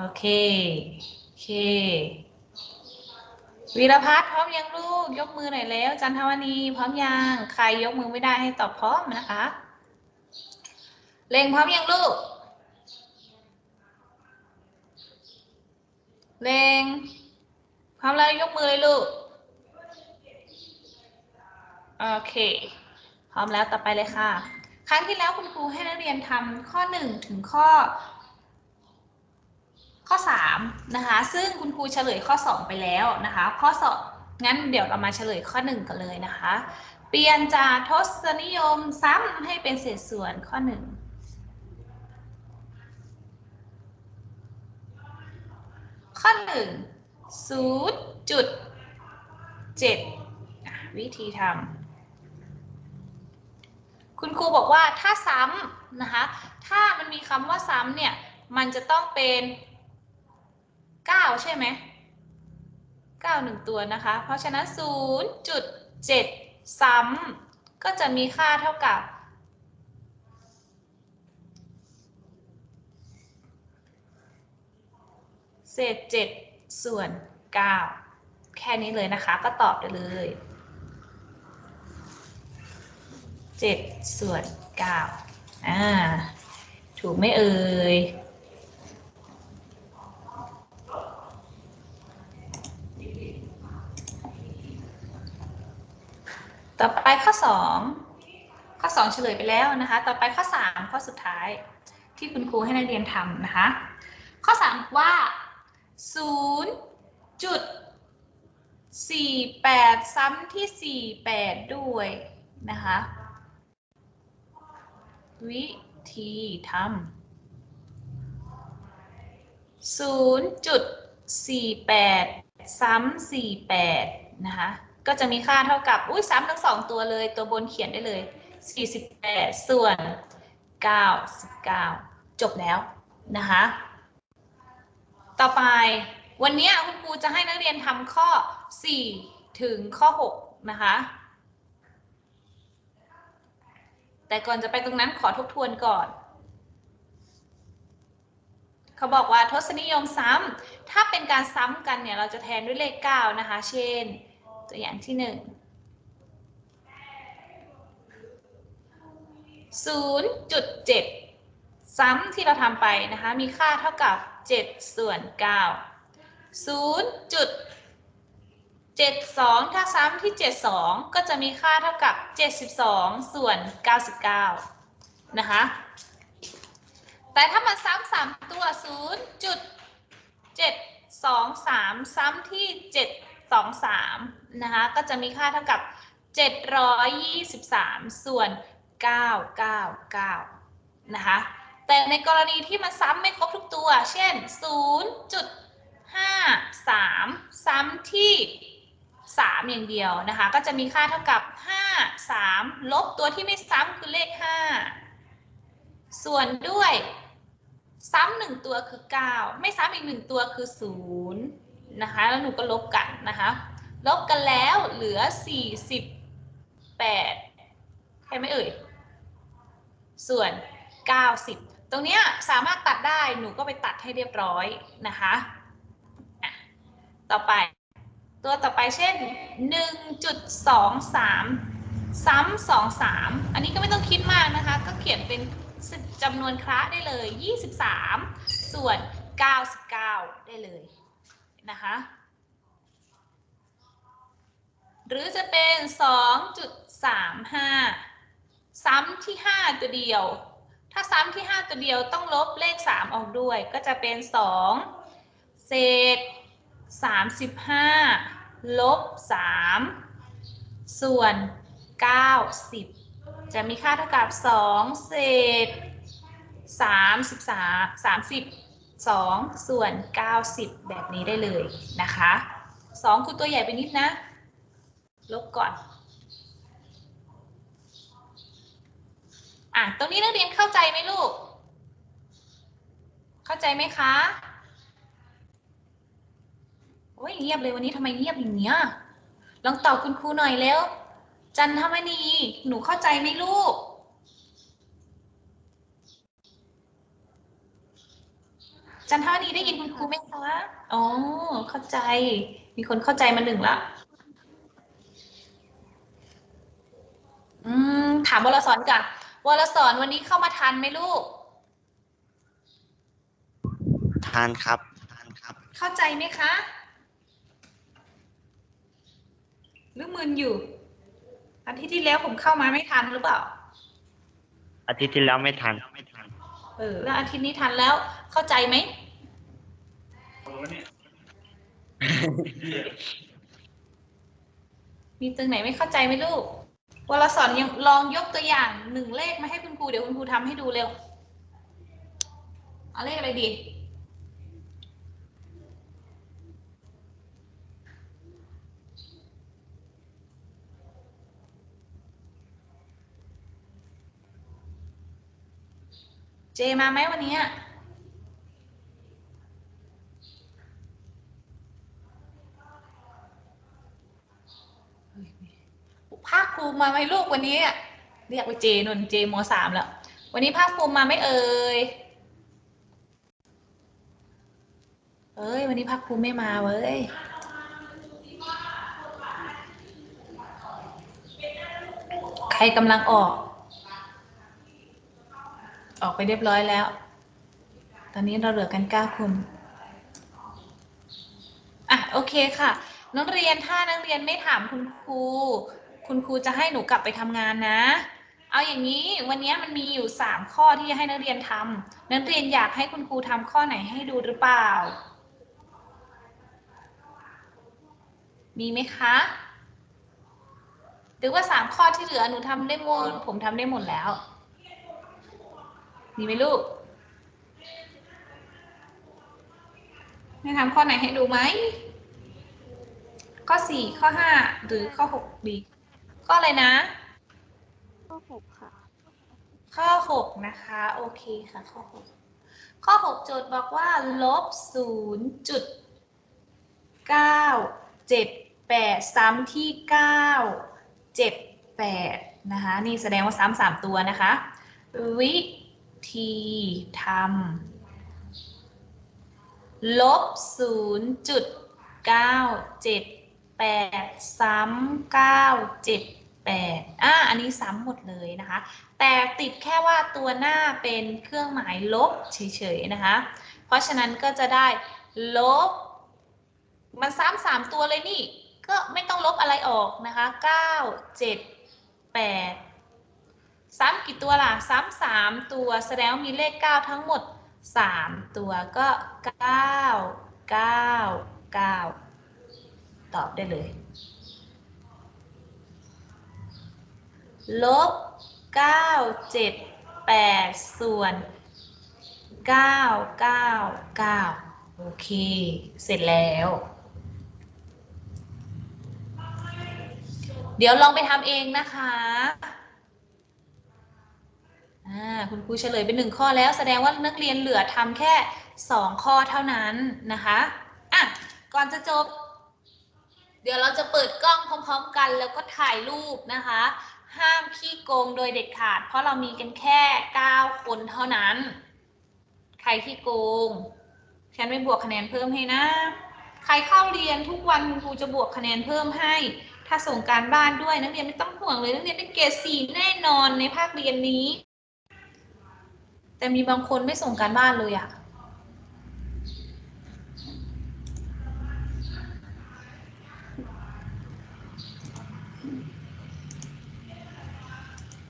โอเค โอเค วีรพัฒน์พร้อมยังลูก ยกมือหน่อยแล้ว จันทวณีพร้อมยัง ใครยกมือไม่ได้ให้ตอบพร้อมนะคะ เลงพร้อมยังลูก เลงพร้อมแล้วยกมือเลยลูก โอเค พร้อมแล้วต่อไปเลยค่ะ ครั้งที่แล้วคุณครูให้นักเรียนทำข้อ 1 ถึงข้อ ข้อ3นะคะซึ่งคุณครูเฉลยข้อ 2 ไปแล้วนะคะข้อ2งั้นเดี๋ยวเรามาเฉลยข้อ 1 กันเลยนะคะ เปลี่ยนจากทศนิยมซ้ำให้เป็นเศษส่วนข้อ 1 ข้อ 1 0จุด7วิธีทำคุณครูบอกว่าถ้าซ้ำนะคะ ถ้ามันมีคำว่าซ้ำเนี่ย มันจะต้องเป็น 9 ใช่ไหม9หนึ่งตัวนะคะ เพราะฉะนั้น 0.7 ซ้ำก็จะมีค่าเท่ากับ เศษ 7 ส่วน 9 แค่นี้เลยนะคะ ก็ตอบได้เลย 7 ส่วน 9 อ่า ถูกไหมเอ่ย ต่อไปข้อ 2 ข้อ 2 เฉลยไปแล้วนะคะ ต่อไปข้อ 3 ข้อสุดท้ายที่คุณครูให้นักเรียนทำนะคะ ข้อ 3 ว่า 0 จุด 48 ซ้ำที่ 48 ด้วยนะคะ วิธีทำศูนย์จุดสี่แปดซ้ำสี่แปดนะคะ ก็จะมีค่าเท่ากับอุ้ยซ้ำทั้งสองตัวเลย ตัวบนเขียนได้เลยสี่สิบแปดส่วนเก้าสิบเก้าจบแล้วนะคะ ต่อไปวันนี้คุณครูจะให้นักเรียนทำข้อ 4 ถึงข้อ 6 นะคะ แต่ก่อนจะไปตรงนั้นขอทบทวนก่อน เขาบอกว่าทศนิยมซ้ำถ้าเป็นการซ้ำกันเนี่ย เราจะแทนด้วยเลข 9 นะคะ เช่น ตัวอย่างที่หนึ่งศูนย์จุดเจ็ดซ้ำที่เราทำไปนะคะ มีค่าเท่ากับเจ็ดส่วนเก้าศูนย์จุดเจ็ดสองถ้าซ้ำที่เจ็ดสองก็จะมีค่าเท่ากับเจ็ดสิบสองส่วนเก้าสิบเก้านะคะ แต่ถ้ามันซ้ำสามตัวศูนย์จุดเจ็ดสองสามซ้ำที่เจ็ด 723 นะคะ ก็จะมีค่าเท่ากับ 723 ส่วน 999 นะคะ แต่ในกรณีที่มันซ้ำไม่ครบทุกตัว เช่น 0.53 ซ้ำที่ 3 อย่างเดียวนะคะ ก็จะมีค่าเท่ากับ 5 3 ลบตัวที่ไม่ซ้ำคือเลข 5 ส่วนด้วยซ้ำหนึ่งตัวคือ 9 ไม่ซ้ำอีกหนึ่งตัวคือ 0 นะคะ แล้วหนูก็ลบกัน นะคะ ลบกันแล้วเหลือ 48 ใช่ไหมเอ่ย ส่วน 90 ตรงนี้สามารถตัดได้หนูก็ไปตัดให้เรียบร้อยนะคะอะต่อไป ตัวต่อไปเช่น 1.23ซ้ำ23อันนี้ก็ไม่ต้องคิดมากนะคะ ก็เขียนเป็นจำนวนคระได้เลย 23 ส่วน 99 ได้เลยนะคะ หรือจะเป็น 2.35 ซ้ำที่ 5 ตัวเดียว ถ้าซ้ำที่ 5 ตัวเดียวต้องลบเลข 3 ออกด้วย ก็จะเป็น 2 เศษ 35 ลบ 3 ส่วน 90 จะมีค่าเท่ากับ 2 เศษ 33 32 ส่วน 90 แบบนี้ได้เลยนะคะ 2 คือตัวใหญ่ไปนิดนะ ลบก่อน อะ ตรงนี้นักเรียนเข้าใจไหมลูก เข้าใจไหมคะ โอ้ยเงียบเลยวันนี้ทำไมเงียบอย่างเงี้ย ลองตอบคุณครูหน่อยแล้ว จันทมณี หนูเข้าใจไหมลูกจันทวดีได้ยินคุณครูไหมคะ อ๋อ เข้าใจ มีคนเข้าใจมาหนึ่งละ อืม ถามวรสอนกับวรสอนวันนี้เข้ามาทันไหมลูก ทานครับทานครับ เข้าใจไหมคะ หรือมึนอยู่ อาทิตย์ที่แล้วผมเข้ามาไม่ทันหรือเปล่า อาทิตย์ที่แล้วไม่ทันไม่ทันเออแล้วอาทิตย์นี้ทันแล้วเข้าใจไหมมีตรงไหนไม่เข้าใจไหมลูก วรสอนยังลองยกตัวอย่างหนึ่งเลขมาให้คุณครูเดี๋ยวคุณครูทำให้ดูเร็ว เอาเลขอะไรดี เจมาไหมวันนี้อะ ภูมิมาไหมลูกวันนี้อะเรียกไปเจนนเจมสามแล้ว วันนี้ภาคภูมิมาไหมเอ่ยเอ้ย วันนี้ภาคภูมิไม่มาเว้ยใครกำลังออก ออกไปเรียบร้อยแล้ว ตอนนี้เราเหลือกันเก้าคนอะ โอเคค่ะ นักเรียนถ้านักเรียนไม่ถามคุณครู คุณครูจะให้หนูกลับไปทำงานนะ เอาอย่างนี้วันนี้มันมีอยู่สามข้อที่จะให้นักเรียนทำนักเรียนอยากให้คุณครูทำข้อไหนให้ดูหรือเปล่า มีไหมคะ หรือว่าสามข้อที่เหลือหนูทำได้หมด ผมทำได้หมดแล้ว มีไหมลูกให้ทำข้อไหนให้ดูไหม ข้อสี่ข้อห้าหรือข้อหกดี ข้ออะไรนะ ข้อหกค่ะ ข้อหกนะคะ โอเคค่ะ ข้อหกข้อหกโจทย์บอกว่าลบศูนย์จุดเก้าเจ็ดแปดซ้ำที่เก้าเจ็ดแปดนะคะ นี่แสดงว่าซ้ำสามตัวนะคะ วิธีทำลบศูนย์จุดเก้าเจ็ดแปดซ้ำเก้าเจ็ด แปดอะอันนี้ซ้ำหมดเลยนะคะ แต่ติดแค่ว่าตัวหน้าเป็นเครื่องหมายลบเฉยๆนะคะ เพราะฉะนั้นก็จะได้ลบ มันซ้ำสามตัวเลยนี่ ก็ไม่ต้องลบอะไรออกนะคะเก้าเจ็ดแปดซ้ำกี่ตัวล่ะ ซ้ำสามตัวแสดงว่ามีเลขเก้าทั้งหมดสามตัวก็เก้าเก้าเก้าตอบได้เลย ลบเก้าเจ็ดแปดส่วนเก้าเก้าเก้าโอเค เสร็จแล้ว เดี๋ยวลองไปทำเองนะคะคุณครูเฉลยเป็นหนึ่งข้อแล้วแสดงว่านักเรียนเหลือทำแค่สองข้อเท่านั้นนะคะอะก่อนจะจบ เดี๋ยวเราจะเปิดกล้องพร้อม ๆ กันแล้วก็ถ่ายรูปนะคะ ห้ามขี้โกงโดยเด็ดขาด เพราะเรามีกันแค่ 9 คนเท่านั้น ใครขี้โกง ฉันไม่บวกคะแนนเพิ่มให้นะ ใครเข้าเรียนทุกวันคุณครูจะบวกคะแนนเพิ่มให้ ถ้าส่งการบ้านด้วยนักเรียนไม่ต้องห่วงเลยนักเรียนได้เกรดสี่แน่นอนในภาคเรียนนี้ แต่มีบางคนไม่ส่งการบ้านเลยอะ